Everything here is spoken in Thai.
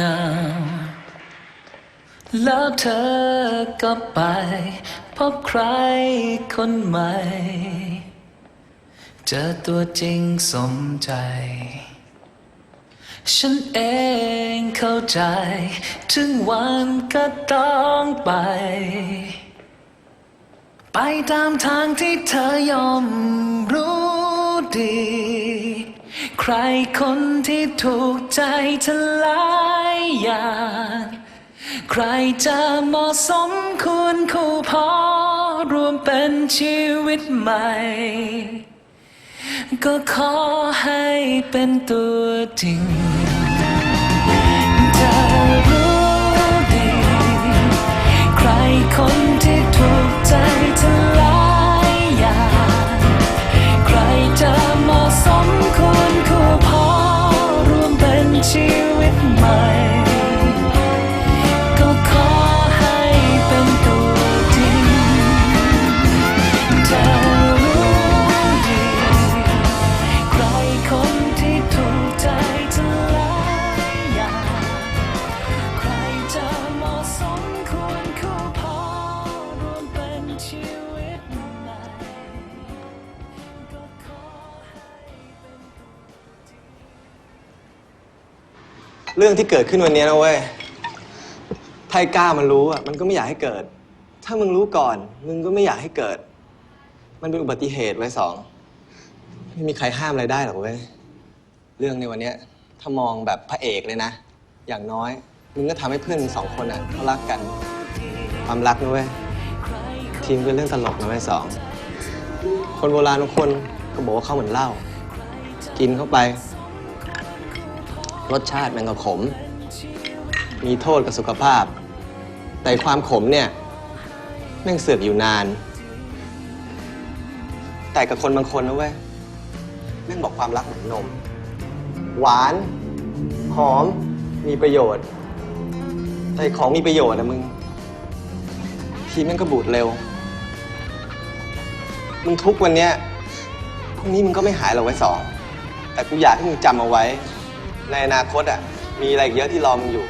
นาว แล้วเธอก็ไป พบใครคนใหม่ เจอตัวจริงสมใจ ฉันเองเข้าใจ ถึงวันก็ต้องไป ไปตามทางที่เธอยอมรู้ดี ใครคนที่ถูกใจเธอหลายอย่างใครจะเหมาะสมควรคู่พอรวมเป็นชีวิตใหม่ ก็ขอให้เป็นตัวจริง เเรื่องที่เกิดขึ้นวันนี้นะเว้ยไทก้ามันรู้อะมันก็ไม่อยากให้เกิด ถ้ามึงรู้ก่อน มึงก็ไม่อยากให้เกิด มันเป็นอุบัติเหตุไว้สอง ไม่มีใครห้ามอะไรได้หรอกเว้ย เรื่องในวันเนี้ยถ้ามองแบบพระเอกเลยนะ อย่างน้อย มึงก็ทำให้เพื่อนมึงสองคนอะเขารักกัน ความรักนะเว้ย ทีมเป็นเรื่องตลกนะเว้ยสอง คนโบราณบางคนก็บอกว่าเขาเหมือนเหล้า กินเข้าไป รสชาติมันก็ขม มีโทษกับสุขภาพ แต่ความขมเนี่ยแม่งเสือกอยู่นาน แต่กับคนบางคนนะเว้ยแม่งบอกความรักเหมือนนม หวาน หอม มีประโยชน์ แต่ของมีประโยชน์นะมึง ทีแม่งก็บูดเร็ว มึงทุกวันเนี้ยพรุ่งนี้มึงก็ไม่หายหรอกไว้สอง แต่กูอยากให้มึงจำเอาไว้ ในอนาคตอะมีอะไรอีกเยอะที่รอมึงอยู่